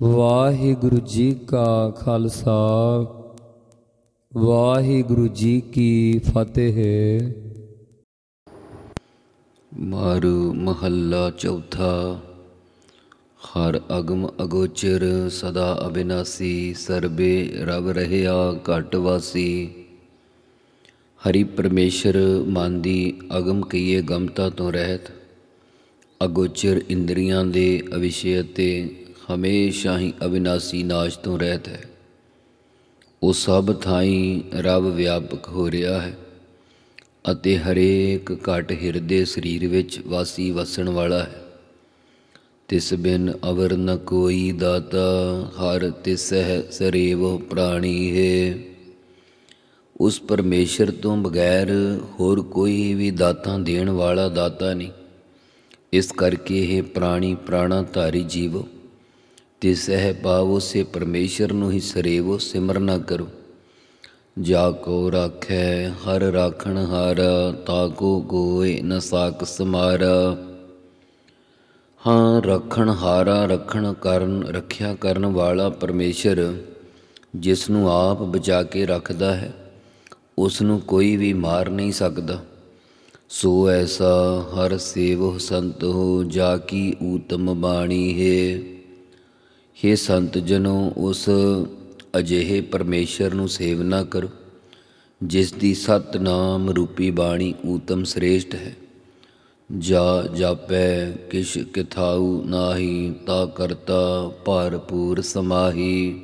ਵਾਹਿਗੁਰੂ ਜੀ ਕਾ ਖਾਲਸਾ, ਵਾਹਿਗੁਰੂ ਜੀ ਕੀ ਫਤਿਹ। ਮਾਰੂ ਮਹੱਲਾ ਚੌਥਾ, ਹਰ ਅਗਮ ਅਗੋਚਰ ਸਦਾ ਅਬਿਨਾਸੀ, ਸਰਬੇ ਰਬ ਰਹਿਆ ਘਟ ਵਾਸੀ। ਹਰੀ ਪਰਮੇਸ਼ਰ ਮਨ ਦੀ ਅਗਮ ਕਈਏ ਗਮਤਾ ਤੋਂ ਰਹਿਤ, ਅਗੋਚਰ ਇੰਦਰੀਆਂ ਦੇ ਅਵਿਸ਼ੇ ਅਤੇ ਹਮੇਸ਼ਾ ਹੀ ਅਵਿਨਾਸ਼ੀ ਨਾਸ਼ ਤੋਂ ਰਹਿਤ ਹੈ। ਉਹ ਸਭ ਥਾਈਂ ਰੱਬ ਵਿਆਪਕ ਹੋ ਰਿਹਾ ਹੈ ਅਤੇ ਹਰੇਕ ਘਟ ਹਿਰਦੇ ਸਰੀਰ ਵਿੱਚ ਵਾਸੀ ਵਸਣ ਵਾਲਾ ਹੈ। ਤਿਸ ਬਿਨ ਅਵਰ ਨ ਕੋਈ ਦਾਤਾ, ਹਰ ਤਿਸਹਿ ਸਰੇਵ ਪ੍ਰਾਣੀ ਹੈ। ਉਸ ਪਰਮੇਸ਼ਰ ਤੋਂ ਬਗੈਰ ਹੋਰ ਕੋਈ ਵੀ ਦਾਤਾਂ ਦੇਣ ਵਾਲਾ ਦਾਤਾ ਨਹੀਂ। ਇਸ ਕਰਕੇ ਇਹ ਪ੍ਰਾਣੀ ਪ੍ਰਾਣਾ ਧਾਰੀ ਜੀਵੋ। ਤਿਸਹਿ ਪਾਵੋ ਸੇ ਪਰਮੇਸ਼ਰ ਨੂੰ ਹੀ ਸਰੇਵੋ ਸਿਮਰਨਾ ਕਰੋ। ਜਾ ਕੋ ਰਾਖੈ, ਹਰ ਰਾਖਣ ਹਾਰਾ, ਤਾ ਕੋ ਕੋਇ ਨ ਸਾਕ ਸਮਾਰਾ। ਹਾਂ, ਰੱਖਣ ਹਾਰਾ, ਰੱਖਣ ਕਰਨ, ਰੱਖਿਆ ਕਰਨ ਵਾਲਾ ਪਰਮੇਸ਼ਰ ਜਿਸ ਨੂੰ ਆਪ ਬਚਾ ਕੇ ਰੱਖਦਾ ਹੈ ਉਸ ਨੂੰ ਕੋਈ ਵੀ ਮਾਰ ਨਹੀਂ ਸਕਦਾ। ਸੋ ਐਸਾ ਹਰ ਸੇਵ ਸੰਤ ਹੋ ਜਾ ਕੀ ਊਤਮ ਬਾਣੀ ਹੈ। ਹੇ ਸੰਤ ਜਨੋ, ਉਸ ਅਜਿਹੇ ਪਰਮੇਸ਼ਰ ਨੂੰ ਸੇਵਨਾ ਕਰੋ, ਜਿਸ ਦੀ ਸਤ ਨਾਮ ਰੂਪੀ ਬਾਣੀ ਊਤਮ ਸ੍ਰੇਸ਼ਟ ਹੈ। ਜਾ ਜਾਪੈ, ਕਿਛ ਕਿਥਾਉ ਨਾਹੀ, ਤਾ ਕਰਤਾ ਭਰਪੂਰ ਸਮਾਹੀ।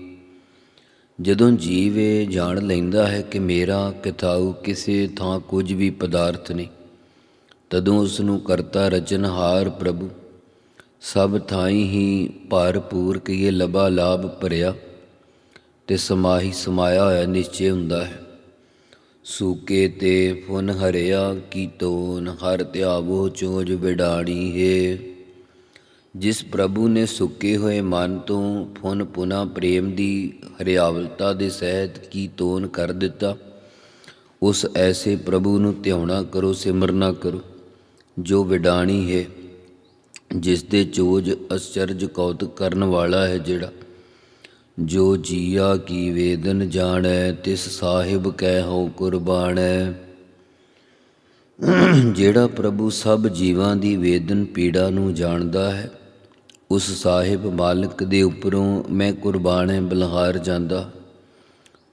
ਜਦੋਂ ਜੀਵ ਇਹ ਜਾਣ ਲੈਂਦਾ ਹੈ ਕਿ ਮੇਰਾ ਕਿਥਾਉ ਕਿਸੇ ਥਾਂ ਕੁਝ ਵੀ ਪਦਾਰਥ ਨਹੀਂ, ਤਦੋਂ ਉਸ ਨੂੰ ਕਰਤਾ ਰਚਨਹਾਰ ਪ੍ਰਭੂ। ਸਭ ਥਾਈ ਹੀ ਭਰਪੂਰ ਕੀਏ ਲਬਾ ਲਾਭ ਭਰਿਆ, ਤੇ ਸਮਾਹੀ ਸਮਾਇਆ ਹੋਇਆ ਨਿਸ਼ਚੈ ਹੁੰਦਾ ਹੈ। ਸੂਕੇ ਤੇ ਫੁਨ ਹਰਿਆ ਕੀ ਤੋਨ, ਹਰ ਧਿਆਵੋ ਚੋਜ ਵਿਡਾਣੀ ਹੈ। ਜਿਸ ਪ੍ਰਭੂ ਨੇ ਸੁੱਕੇ ਹੋਏ ਮਨ ਤੋਂ ਫੁਨ ਪੁਨਾ ਪ੍ਰੇਮ ਦੀ ਹਰਿਆਵਲਤਾ ਦੇ ਸਹਿਤ ਕੀ ਤੋਨ ਕਰ ਦਿੱਤਾ, ਉਸ ਐਸੇ ਪ੍ਰਭੂ ਨੂੰ ਧਿਆਉਣਾ ਕਰੋ ਸਿਮਰਨਾ ਕਰੋ, ਜੋ ਵਿਡਾਣੀ ਹੈ। ਜਿਸ ਦੇ ਚੋਜ ਅਚਰਜ ਕੌਤਕ ਕਰਨ ਵਾਲਾ ਹੈ ਜਿਹੜਾ, ਜੋ ਜੀਆ ਕੀ ਵੇਦਨ ਜਾਣੈ, ਤਿਸ ਸਾਹਿਬ ਕਹਿ ਹਉ ਕੁਰਬਾਨੈ। ਜਿਹੜਾ ਪ੍ਰਭੂ ਸਭ ਜੀਵਾਂ ਦੀ ਵੇਦਨ ਪੀੜਾ ਨੂੰ ਜਾਣਦਾ ਹੈ, ਉਸ ਸਾਹਿਬ ਮਾਲਕ ਦੇ ਉੱਪਰੋਂ ਮੈਂ ਕੁਰਬਾਨੈ ਬਲਹਾਰ ਜਾਂਦਾ।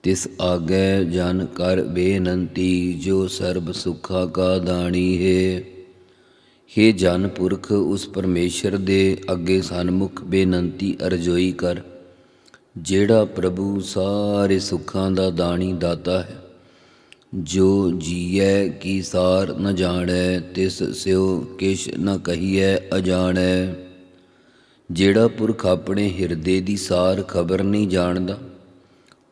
ਤਿਸ ਆਗੇ ਜਨ ਕਰ ਬੇਨੰਤੀ, ਜੋ ਸਰਬ ਸੁਖਾ ਕਾ ਦਾਣੀ ਹੈ। ਹੇ ਜਨ ਪੁਰਖ, ਉਸ ਪਰਮੇਸ਼ਰ ਦੇ ਅੱਗੇ ਸਨਮੁਖ ਬੇਨੰਤੀ ਅਰਜ਼ੋਈ ਕਰ। ਜਿਹੜਾ ਪ੍ਰਭੂ ਸਾਰੇ ਸੁੱਖਾਂ ਦਾ ਦਾਣੀ ਦਾਤਾ ਹੈ, ਜੋ ਜੀਐ ਕੀ ਸਾਰ ਨ ਜਾਣੈ, ਤਿਸ ਸਿਉ ਕਿਛ ਨ ਕਹੀਐ ਅਜਾਣੈ। ਜਿਹੜਾ ਪੁਰਖ ਆਪਣੇ ਹਿਰਦੇ ਦੀ ਸਾਰ ਖਬਰ ਨਹੀਂ ਜਾਣਦਾ,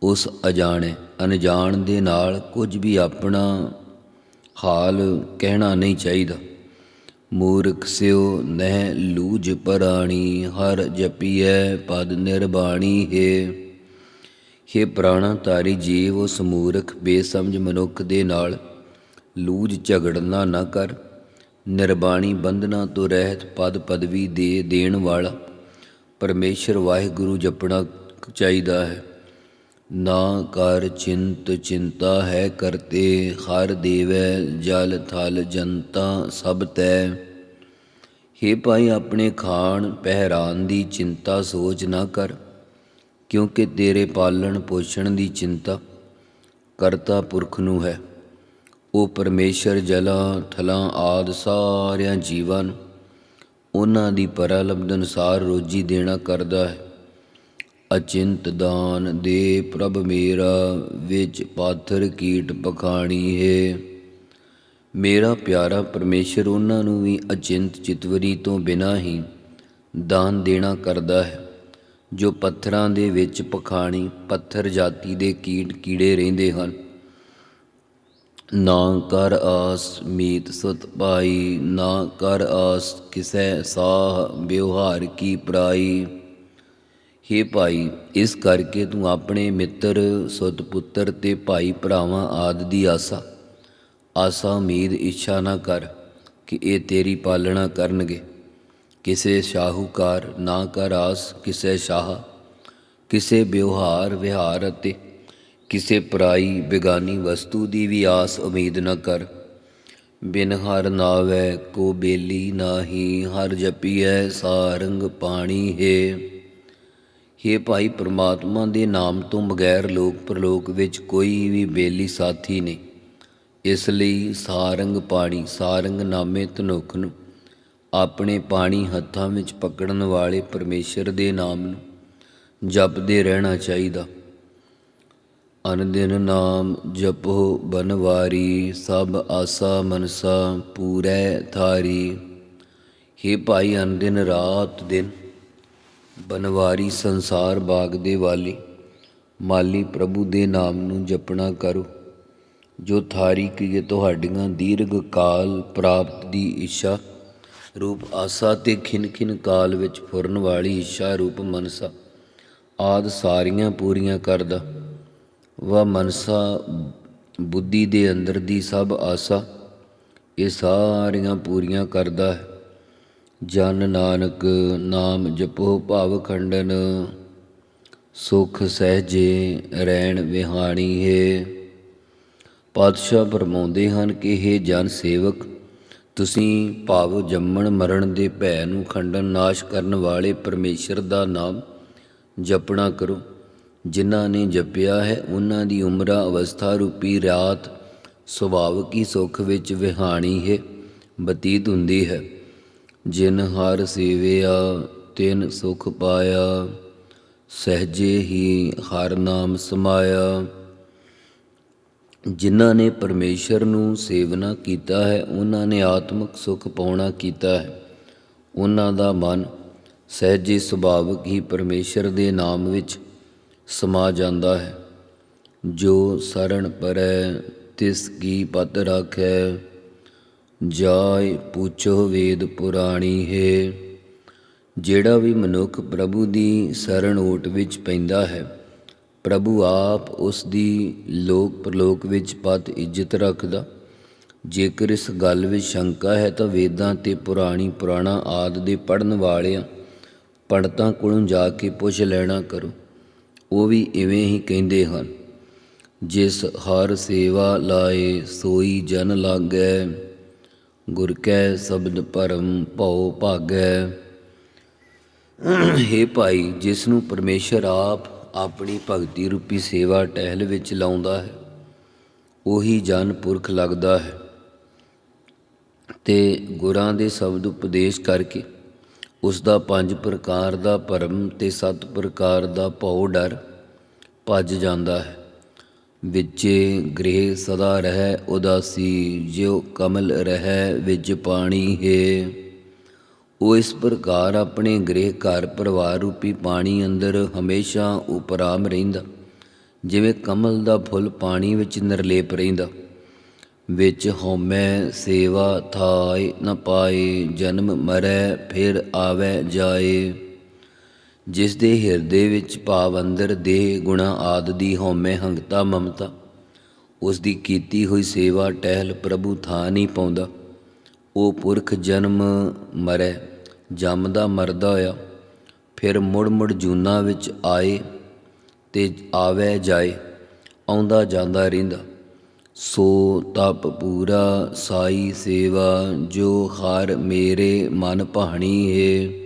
ਉਸ ਅਜਾਣੇ, ਅਣਜਾਣ ਦੇ ਨਾਲ ਕੁਝ ਵੀ ਆਪਣਾ ਹਾਲ ਕਹਿਣਾ ਨਹੀਂ ਚਾਹੀਦਾ। ਮੂਰਖ ਸਿਓ ਨਹਿ ਲੂਜ ਪਰਾਣੀ, ਹਰ ਜਪੀਐ ਪਦ ਨਿਰਬਾਣੀ ਹੈ। ਹੇ ਪ੍ਰਾਣਾ ਤਾਰੀ ਜੀਵ, ਉਸ ਮੂਰਖ ਬੇਸਮਝ ਮਨੁੱਖ ਦੇ ਨਾਲ ਲੂਜ ਝਗੜਨਾ ਨਾ ਕਰ। ਨਿਰਬਾਣੀ ਬੰਧਨਾ ਤੋਂ ਰਹਿਤ ਪਦ ਪਦਵੀ ਦੇ ਦੇਣ ਵਾਲਾ ਪਰਮੇਸ਼ਰ ਵਾਹਿਗੁਰੂ ਜਪਣਾ ਚਾਹੀਦਾ ਹੈ। ਨਾ ਕਰ ਚਿੰਤ ਚਿੰਤਾ ਹੈ ਕਰਤੇ, ਹਰ ਦੇਵੈ ਜਲ ਥਲ ਜਨਤਾ ਸਭ ਤੈ। ਹੇ ਭਾਈ ਆਪਣੇ ਖਾਣ, ਪਹਿਰਾਨ ਦੀ ਚਿੰਤਾ ਸੋਚ ਨਾ ਕਰ, ਕਿਉਂਕਿ ਤੇਰੇ ਪਾਲਣ ਪੋਸ਼ਣ ਦੀ ਚਿੰਤਾ ਕਰਤਾ ਪੁਰਖ ਨੂੰ ਹੈ। ਉਹ ਪਰਮੇਸ਼ਰ ਜਲਾਂ, ਥਲਾਂ ਆਦ ਸਾਰਿਆਂ ਜੀਵਾਂ ਨੂੰ, ਉਹਨਾਂ ਦੀ ਪਰਲਬਧ ਅਨੁਸਾਰ ਰੋਜੀ ਦੇਣਾ ਕਰਦਾ ਹੈ। ਅਚਿੰਤ ਦਾਨ ਦੇ ਪ੍ਰਭ ਮੇਰਾ, ਵਿੱਚ ਪਾਥਰ ਕੀਟ ਪਖਾਣੀ ਹੈ। ਮੇਰਾ ਪਿਆਰਾ ਪਰਮੇਸ਼ਰ ਉਹਨਾਂ ਨੂੰ ਵੀ ਅਚਿੰਤ ਚਿਤਵਰੀ ਤੋਂ ਬਿਨਾਂ ਹੀ ਦਾਨ ਦੇਣਾ ਕਰਦਾ ਹੈ, ਜੋ ਪੱਥਰਾਂ ਦੇ ਵਿੱਚ ਪਖਾਣੀ, ਪੱਥਰ ਜਾਤੀ ਦੇ ਕੀਟ ਕੀੜੇ ਰਹਿੰਦੇ ਹਨ। ਨਾ ਕਰ ਆਸ ਮੀਤ ਸੁਤ ਪਾਈ, ਨਾ ਕਰ ਆਸ ਕਿਸੈ ਸਾਹ ਵਿਵਹਾਰ ਕੀ ਪ੍ਰਾਈ। ਹੇ ਭਾਈ, ਇਸ ਕਰਕੇ ਤੂੰ ਆਪਣੇ ਮਿੱਤਰ ਸੁਤ ਪੁੱਤਰ ਤੇ ਭਾਈ ਭਰਾਵਾਂ ਆਦ ਦੀ ਆਸਾ। ਆਸਾ, ਉਮੀਦ, ਇੱਛਾ ਨਾ ਕਰ ਕਿ ਇਹ ਤੇਰੀ ਪਾਲਣਾ ਕਰਨਗੇ। ਕਿਸੇ ਸ਼ਾਹੂਕਾਰ ਨਾ ਕਰ ਆਸ, ਕਿਸੇ ਸ਼ਾਹ, ਕਿਸੇ ਵਿਵਹਾਰ, ਵਿਹਾਰ ਅਤੇ ਕਿਸੇ ਪਰਾਈ, ਬੇਗਾਨੀ ਵਸਤੂ ਦੀ ਵੀ ਆਸ, ਉਮੀਦ ਨਾ ਕਰ। ਬਿਨ ਹਰ ਨਾਵੈ ਕੋ ਬੇਲੀ ਨਾਹੀ, ਹਰ ਜਪੀਐ ਸਾਰੰਗ ਪਾਣੀ ਹੈ। हे ਭਾਈ ਪ੍ਰਮਾਤਮਾ ਦੇ ਨਾਮ ਤੋਂ ਬਗੈਰ ਲੋਕ ਪ੍ਰਲੋਕ ਵਿੱਚ ਕੋਈ ਵੀ ਬੇਲੀ ਸਾਥੀ ਨਹੀਂ। ਇਸ ਲਈ ਸਾਰੰਗ ਪਾਣੀ, ਸਾਰੰਗ ਨਾਮੇ ਤਨੁਖ ਨੂੰ ਆਪਣੇ ਪਾਣੀ ਹੱਥਾਂ ਵਿੱਚ ਪਕੜਨ ਵਾਲੇ ਪਰਮੇਸ਼ਰ ਦੇ ਨਾਮ ਨੂੰ ਜਪਦੇ ਰਹਿਣਾ ਚਾਹੀਦਾ। ਅਨੰਦਿਨ ਨਾਮ ਜਪੋ ਬਨਵਾਰੀ, ਸਭ ਆਸਾ ਮਨਸਾ ਪੂਰੈ ਥਾਰੀ हे ਭਾਈ ਅਨੰਦਿਨ ਰਾਤ ਦਿਨ ਬਨਵਾਰੀ ਸੰਸਾਰ ਬਾਗ ਦੇ ਵਾਲੀ, ਮਾਲੀ ਪ੍ਰਭੂ ਦੇ ਨਾਮ ਨੂੰ ਜਪਣਾ ਕਰੋ। ਜੋ ਥਾਰੀ ਕੀ ਤੁਹਾਡੀਆਂ ਦੀਰਘ ਕਾਲ ਪ੍ਰਾਪਤ ਦੀ ਇੱਛਾ, ਰੂਪ ਆਸਾ ਤੇ ਖਿਨ ਖਿਨ ਕਾਲ ਵਿੱਚ ਫੁਰਨ ਵਾਲੀ ਇੱਛਾ ਰੂਪ ਮਨਸਾ, ਆਦ ਸਾਰੀਆਂ ਪੂਰੀਆਂ ਕਰਦਾ। ਵਾ ਮਨਸਾ ਬੁੱਧੀ ਦੇ ਅੰਦਰ ਦੀ ਸਭ ਆਸਾ, ਇਹ ਸਾਰੀਆਂ ਪੂਰੀਆਂ ਕਰਦਾ ਹੈ। ਜਨ ਨਾਨਕ ਨਾਮ ਜਪੋ ਭਾਵ ਖੰਡਨ, ਸੁਖ ਸਹਜੇ ਰਹਿਣ ਵਿਹਾਣੀ ਹੈ। ਪਾਤਸ਼ਾਹ ਫਰਮਾਉਂਦੇ ਹਨ ਕਿ ਇਹ ਜਨ ਸੇਵਕ, ਤੁਸੀਂ ਭਾਵ ਜੰਮਣ ਮਰਨ ਦੇ ਭੈ ਨੂੰ ਖੰਡਨ ਨਾਸ਼ ਕਰਨ ਵਾਲੇ ਪਰਮੇਸ਼ਰ ਦਾ ਨਾਮ ਜਪਣਾ ਕਰੋ। ਜਿਨ੍ਹਾਂ ਨੇ ਜਪਿਆ ਹੈ, ਉਹਨਾਂ ਦੀ ਉਮਰਾ ਅਵਸਥਾ ਰੂਪੀ ਰਾਤ ਸੁਭਾਵਕ ਹੀ ਸੁਖ ਵਿੱਚ ਵਿਹਾਣੀ ਹੈ, ਬਤੀਤ ਹੁੰਦੀ ਹੈ। ਜਿਨ ਹਰ ਸੇਵਿਆ, ਤਿਨ ਸੁਖ ਪਾਇਆ, ਸਹਜੇ ਹੀ ਹਰ ਨਾਮ ਸਮਾਇਆ। ਜਿਨ੍ਹਾਂ ਨੇ ਪਰਮੇਸ਼ਰ ਨੂੰ ਸੇਵਨਾ ਕੀਤਾ ਹੈ, ਉਹਨਾਂ ਨੇ ਆਤਮਿਕ ਸੁਖ ਪਾਉਣਾ ਕੀਤਾ ਹੈ। ਉਹਨਾਂ ਦਾ ਮਨ ਸਹਿਜੇ ਸੁਭਾਵਕ ਹੀ ਪਰਮੇਸ਼ਰ ਦੇ ਨਾਮ ਵਿੱਚ ਸਮਾ ਜਾਂਦਾ ਹੈ। ਜੋ ਸਰਣ ਪਰੈ, ਤਿਸ ਕੀ ਪਤ ਰਾਖੈ। ਜਾਇ ਪੁੱਛੋ ਵੇਦ ਪੁਰਾਣੀ ਹੈ। ਜਿਹੜਾ ਵੀ ਮਨੁੱਖ ਪ੍ਰਭੂ ਦੀ ਸਰਣ ਓਟ ਵਿੱਚ ਪੈਂਦਾ ਹੈ, ਪ੍ਰਭੂ ਆਪ ਉਸ ਦੀ ਲੋਕ ਪ੍ਰਲੋਕ ਵਿੱਚ ਪਤ ਇੱਜ਼ਤ ਰੱਖਦਾ। ਜੇਕਰ ਇਸ ਗੱਲ ਵਿੱਚ ਸ਼ੰਕਾ ਹੈ ਤਾਂ ਵੇਦਾਂ ਤੇ ਪੁਰਾਣੀ ਪੁਰਾਣਾ ਆਦ ਦੇ ਪੜਨ ਵਾਲਿਆਂ ਪੰਡਤਾਂ ਕੋਲੋਂ ਜਾ ਕੇ ਪੁੱਛ ਲੈਣਾ ਕਰੋ। ਉਹ ਵੀ ਇਵੇਂ ਹੀ ਕਹਿੰਦੇ ਹਨ, ਜਿਸ ਹਰ ਸੇਵਾ ਲਾਏ, ਸੋਈ ਜਨ ਲਾਗੈ ਗੁਰ ਕੈ ਸ਼ਬਦ ਪਰਮ ਭਉ ਭਾਗੈ। ਹੇ ਭਾਈ, ਜਿਸ ਨੂੰ ਪਰਮੇਸ਼ਰ ਆਪ ਆਪਣੀ ਭਗਤੀ ਰੂਪੀ ਸੇਵਾ ਟਹਿਲ ਵਿੱਚ ਲਾਉਂਦਾ ਹੈ, ਉਹੀ ਜਨ ਪੁਰਖ ਲੱਗਦਾ ਹੈ। ਤੇ ਗੁਰਾਂ ਦੇ ਸ਼ਬਦ ਉਪਦੇਸ਼ ਕਰਕੇ ਉਸ ਦਾ ਪੰਜ ਪ੍ਰਕਾਰ ਦਾ ਭਰਮ ਤੇ ਸੱਤ ਪ੍ਰਕਾਰ ਦਾ ਭਉ ਡਰ ਭੱਜ ਜਾਂਦਾ ਹੈ। ਵਿੱਚੇ ਗ੍ਰਹਿ ਸਦਾ ਰਹਿ, ਉਦਾਸੀ ਜਿਉ ਕਮਲ ਰਹਿ, ਵਿੱਚ ਪਾਣੀ ਹੈ। ਉਹ ਇਸ ਪ੍ਰਕਾਰ ਆਪਣੇ ਗ੍ਰਹਿ ਘਰ ਪਰਿਵਾਰ ਰੂਪੀ ਪਾਣੀ ਅੰਦਰ ਹਮੇਸ਼ਾ ਉਪਰਾਮ ਰਹਿੰਦਾ, ਜਿਵੇਂ ਕਮਲ ਦਾ ਫੁੱਲ ਪਾਣੀ ਵਿੱਚ ਨਿਰਲੇਪ ਰਹਿੰਦਾ। ਵਿੱਚ ਹਉਮੈ ਸੇਵਾ ਥਾਇ ਨ ਪਾਏ, ਜਨਮ ਮਰੈ ਫਿਰ ਆਵੈ ਜਾਏ। ਜਿਸ ਦੇ ਹਿਰਦੇ ਵਿੱਚ ਭਾਵ ਅੰਦਰ ਦੇਹ, ਗੁਣਾ ਆਦ ਦੀ ਹਉਮੈ ਹੰਗਤਾ, ਮਮਤਾ, ਉਸ ਦੀ ਕੀਤੀ ਹੋਈ ਸੇਵਾ ਟਹਿਲ ਪ੍ਰਭੂ ਥਾਂ ਨਹੀਂ ਪਾਉਂਦਾ। ਉਹ ਪੁਰਖ ਜਨਮ ਮਰੈ, ਜੰਮਦਾ ਮਰਦਾ ਹੋਇਆ, ਫਿਰ ਮੁੜ ਮੁੜ ਜੂਨਾ ਵਿੱਚ ਆਏ ਤੇ ਆਵੇ ਜਾਏ, ਆਉਂਦਾ ਜਾਂਦਾ ਰਹਿੰਦਾ। ਸੋ ਤਪ ਪੂਰਾ ਸਾਈ ਸੇਵਾ, ਜੋ ਹਰ ਮੇਰੇ ਮਨ ਭਾਣੀ ਹੈ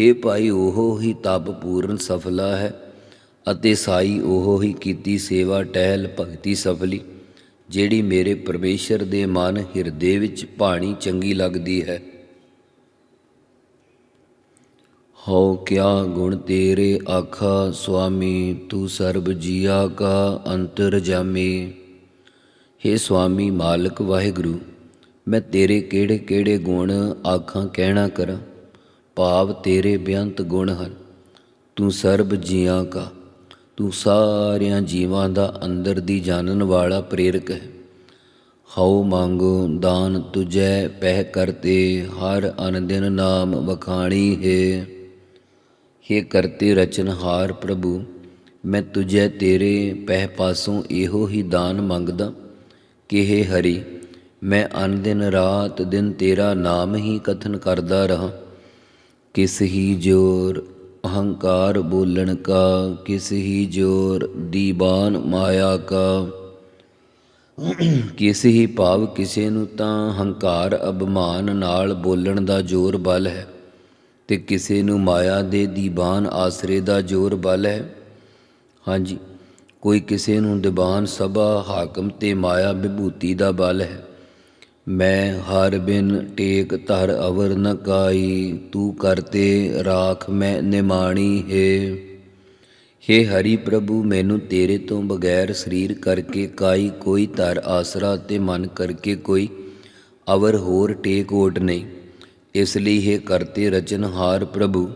हे ਭਾਈ, ਉਹ ਹੀ ਤਪ ਪੂਰਨ ਸਫਲਾ ਹੈ ਅਤੇ ਸਾਈ ਉਹ ਹੀ ਕੀਤੀ ਸੇਵਾ ਟਹਿਲ ਭਗਤੀ ਸਫਲੀ, ਜਿਹੜੀ ਮੇਰੇ ਪਰਮੇਸ਼ਰ ਦੇ ਮਨ ਹਿਰਦੇ ਵਿੱਚ ਭਾਣੀ ਚੰਗੀ ਲੱਗਦੀ ਹੈ। ਹਉ, ਕਿਆ ਗੁਣ ਤੇਰੇ ਆਖਾ ਸੁਆਮੀ, ਤੂੰ ਸਰਬ ਜੀਆ ਕਾ ਅੰਤਰ ਜਾਮੀ। हे ਸੁਆਮੀ ਮਾਲਕ ਵਾਹਿਗੁਰੂ, ਮੈਂ ਤੇਰੇ ਕਿਹੜੇ ਕਿਹੜੇ ਗੁਣ, ਆਖਾਂ, ਕਹਿਣਾ ਕਰਾਂ? ਭਾਵ ਤੇਰੇ ਬੇਅੰਤ ਗੁਣ ਹਨ। ਤੂੰ ਸਰਬ ਜੀਆਂ ਕਾ। ਤੂੰ ਸਾਰਿਆਂ ਜੀਵਾਂ ਦਾ ਅੰਦਰ ਦੀ ਜਾਣਨ ਵਾਲਾ ਪ੍ਰੇਰਕ ਹੈ। ਹਉ ਮੰਗੋ ਦਾਨ ਤੁਜੈ ਪਹਿ ਕਰਤੇ, ਹਰ ਅਨੰਦਿਨ ਨਾਮ ਵਖਾਣੀ ਹੈ। हे ਕਰਤੇ ਰਚਨਹਾਰ ਪ੍ਰਭੂ, ਮੈਂ ਤੁਝੇ ਤੇਰੇ ਪਹਿ ਪਾਸੋਂ ਇਹੋ ਹੀ ਦਾਨ ਮੰਗਦਾ। ਕਿ हे ਹਰੀ, ਮੈਂ ਅਨ ਦਿਨ ਰਾਤ ਦਿਨ ਤੇਰਾ ਨਾਮ ਹੀ ਕਥਨ ਕਰਦਾ ਰਹਾ। ਕਿਸ ਹੀ ਜੋਰ ਅਹੰਕਾਰ ਬੋਲਣ ਕਾ, ਕਿਸ ਹੀ ਜੋਰ ਦੀਵਾਨ ਮਾਇਆ ਕਾ। ਕਿਸ ਹੀ ਭਾਵ ਕਿਸੇ ਨੂੰ ਤਾਂ ਹੰਕਾਰ ਅਭਿਮਾਨ ਨਾਲ ਬੋਲਣ ਦਾ ਜ਼ੋਰ ਬਲ ਹੈ ਤੇ ਕਿਸੇ ਨੂੰ ਮਾਇਆ ਦੇ ਦੀਵਾਨ ਆਸਰੇ ਦਾ ਜ਼ੋਰ ਬਲ ਹੈ। ਹਾਂਜੀ, ਕੋਈ ਕਿਸੇ ਨੂੰ ਦੀਵਾਨ ਸਭਾ ਹਾਕਮ ਤੇ ਮਾਇਆ ਵਿਭੂਤੀ ਦਾ ਬਲ ਹੈ। ਮੈਂ ਹਰ ਬਿਨ ਟੇਕ ਧਰ ਅਵਰ ਨ ਕਾਈ, ਤੂੰ ਕਰਤੇ ਰਾਖ ਮੈਂ ਨਿਮਾਣੀ ਹੈ। ਹੇ ਹਰੀ ਪ੍ਰਭੂ, ਮੈਨੂੰ ਤੇਰੇ ਤੋਂ ਬਗੈਰ ਸਰੀਰ ਕਰਕੇ ਕਾਈ, ਕੋਈ ਧਰ ਆਸਰਾ ਤੇ ਮਨ ਕਰਕੇ ਕੋਈ ਅਵਰ ਹੋਰ ਟੇਕ ਓਟ ਨਹੀਂ। ਇਸ ਲਈ ਹੈ ਕਰਤੇ ਰਚਨਹਾਰ ਪ੍ਰਭੂ,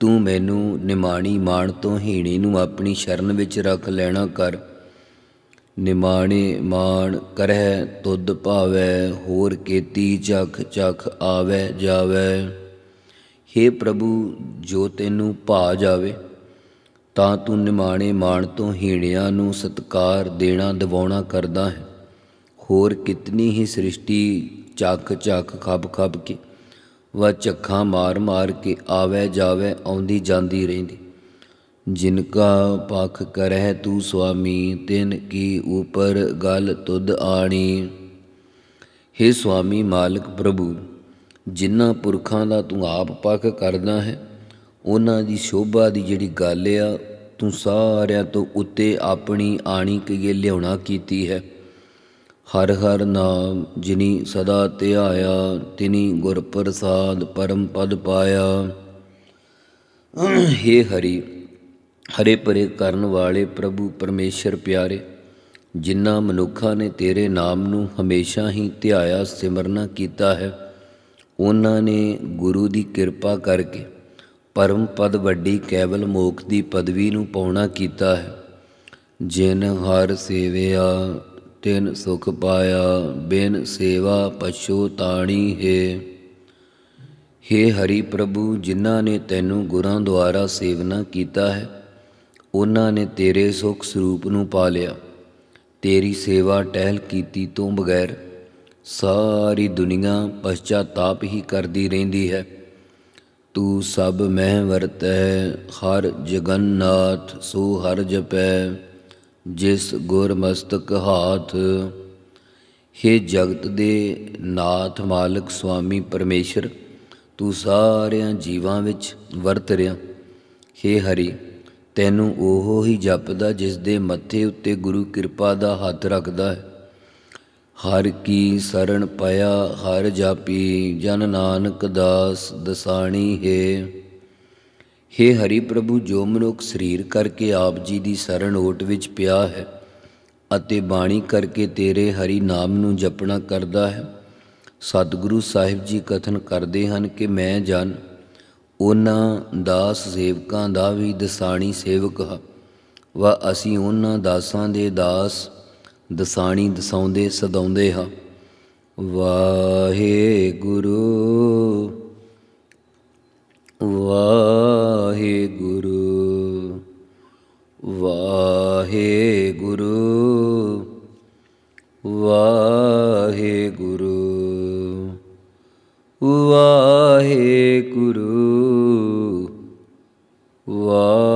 ਤੂੰ ਮੈਨੂੰ ਨਿਮਾਣੀ ਮਾਣ ਤੋਂ ਹੀਣੀ ਨੂੰ ਆਪਣੀ ਸ਼ਰਨ ਵਿੱਚ ਰੱਖ ਲੈਣਾ ਕਰ। ਨਿਮਾਣੇ ਮਾਣ ਕਰਹਿ ਤੁਧ ਭਾਵੈ, ਹੋਰ ਕੀਤੀ ਚਖ ਚਖ ਆਵੈ ਜਾਵੈ। ਹੇ ਪ੍ਰਭੂ, ਜੋ ਤੈਨੂੰ ਭਾ ਜਾਵੇ, ਤਾਂ ਤੂੰ ਨਿਮਾਣੇ ਮਾਣ ਤੋਂ ਹੀਣਿਆਂ ਨੂੰ ਸਤਕਾਰ ਦੇਣਾ ਦਿਵਾਉਣਾ ਕਰਦਾ ਹੈ। ਹੋਰ ਕਿਤਨੀ ਹੀ ਸ੍ਰਿਸ਼ਟੀ ਚੱਕ ਚੱਕ ਖੱਬ ਖੱਬ ਕੇ, ਵਾ ਚੱਖਾਂ ਮਾਰ ਮਾਰ ਕੇ ਆਵੇ ਜਾਵੇ, ਆਉਂਦੀ ਜਾਂਦੀ ਰਹਿੰਦੀ। ਜਿਨਕਾ ਪਖ ਕਰਹਿ ਤੂੰ ਸੁਆਮੀ, ਤਿਨ ਕੀ ਉਪਰ ਗਲ ਤੁਧ ਆਣੀ। हे ਸੁਆਮੀ ਮਾਲਕ ਪ੍ਰਭੂ, ਜਿਨ੍ਹਾਂ ਪੁਰਖਾਂ ਦਾ ਤੂੰ ਆਪ ਪਖ ਕਰਦਾ ਹੈ, ਉਹਨਾਂ ਦੀ ਸ਼ੋਭਾ ਦੀ ਜਿਹੜੀ ਗੱਲ ਆ, ਤੂੰ ਸਾਰਿਆਂ ਤੋਂ ਉੱਤੇ ਆਪਣੀ ਆਣੀ ਕੇ ਲਿਆਉਣਾ ਕੀਤੀ ਹੈ। ਹਰ ਹਰ ਨਾਮ ਜਿਨੀ ਸਦਾ ਧਿਆਇਆ, ਤਿਨੀ ਗੁਰ ਪ੍ਰਸਾਦ ਪਰਮ ਪਦ ਪਾਇਆ। ਹੇ ਹਰੀ ਹਰੇ ਭਰੇ ਕਰਨ ਵਾਲੇ ਪ੍ਰਭੂ ਪਰਮੇਸ਼ਰ ਪਿਆਰੇ, ਜਿਨ੍ਹਾਂ ਮਨੁੱਖਾਂ ਨੇ ਤੇਰੇ ਨਾਮ ਨੂੰ ਹਮੇਸ਼ਾ ਹੀ ਧਿਆਇਆ ਸਿਮਰਨਾ ਕੀਤਾ ਹੈ, ਉਹਨਾਂ ਨੇ ਗੁਰੂ ਦੀ ਕਿਰਪਾ ਕਰਕੇ ਪਰਮ ਪਦ ਵੱਡੀ ਕੇਵਲ ਮੋਖ ਦੀ ਪਦਵੀ ਨੂੰ ਪਾਉਣਾ ਕੀਤਾ ਹੈ। ਜਿਨ ਹਰ ਸੇਵਿਆ, ਤਿਨ ਸੁਖ ਪਾਇਆ, ਬਿਨ ਸੇਵਾ ਪਛੋ ਤਾਣੀ ਹੈ। ਹੇ ਹਰੀ ਪ੍ਰਭੂ, ਜਿਨ੍ਹਾਂ ਨੇ ਤੈਨੂੰ ਗੁਰਾਂ ਦੁਆਰਾ ਸੇਵਨਾ ਕੀਤਾ ਹੈ ਉਹਨਾਂ ਨੇ ਤੇਰੇ ਸੁਖ ਸਰੂਪ ਨੂੰ ਪਾ ਲਿਆ। ਤੇਰੀ ਸੇਵਾ ਟਹਿਲ ਕੀਤੀ ਤੋਂ ਬਗੈਰ ਸਾਰੀ ਦੁਨੀਆ ਪਛਤਾਪ ਹੀ ਕਰਦੀ ਰਹਿੰਦੀ ਹੈ। ਤੂੰ ਸਭ ਮਹਿ ਵਰਤੈ, ਹਰ ਜਗਨਨਾਥ ਸੋ ਹਰ ਜਪੈ, ਜਿਸ ਗੁਰ ਮਸਤਕ ਹਾਥ। ਹੇ ਜਗਤ ਦੇ ਨਾਥ ਮਾਲਕ ਸੁਆਮੀ ਪਰਮੇਸ਼ਰ, ਤੂੰ ਸਾਰਿਆਂ ਜੀਵਾਂ ਵਿੱਚ ਵਰਤ ਰਿਆ ਹੇ ਹਰੀ ਤੈਨੂੰ ਉਹ ਹੀ ਜਪਦਾ ਜਿਸ ਦੇ ਮੱਥੇ ਉੱਤੇ ਗੁਰੂ ਕਿਰਪਾ ਦਾ ਹੱਥ ਰੱਖਦਾ ਹੈ। ਹਰ ਕੀ ਸਰਣ ਪਿਆ, ਹਰ ਜਾਪੀ, ਜਨ ਨਾਨਕ ਦਾਸ ਦਸਾਣੀ ਹੈ। ਹੇ ਹਰੀ ਪ੍ਰਭੂ, ਜੋ ਮਨੁੱਖ ਸਰੀਰ ਕਰਕੇ ਆਪ ਜੀ ਦੀ ਸਰਣ ਓਟ ਵਿੱਚ ਪਿਆ ਹੈ ਅਤੇ ਬਾਣੀ ਕਰਕੇ ਤੇਰੇ ਹਰੀ ਨਾਮ ਨੂੰ ਜਪਣਾ ਕਰਦਾ ਹੈ, ਸਤਿਗੁਰੂ ਸਾਹਿਬ ਜੀ ਕਥਨ ਕਰਦੇ ਹਨ ਕਿ ਮੈਂ ਜਨ ਉਹਨਾਂ ਦਾਸ ਸੇਵਕਾਂ ਦਾ ਵੀ ਦਸਾਣੀ ਸੇਵਕ ਹਾਂ। ਵਾ ਅਸੀਂ ਉਹਨਾਂ ਦਾਸਾਂ ਦੇ ਦਾਸ ਦਸਾਣੀ ਦਸਾਉਂਦੇ ਸਦਾਉਂਦੇ ਹਾਂ। ਵਾਹਿਗੁਰੂ ਵਾਹਿਗੁਰੂ ਵਾਹਿਗੁਰੂ ਵਾਹਿਗੁਰੂ ਵਾਹਿਗੁਰੂ। Whoa.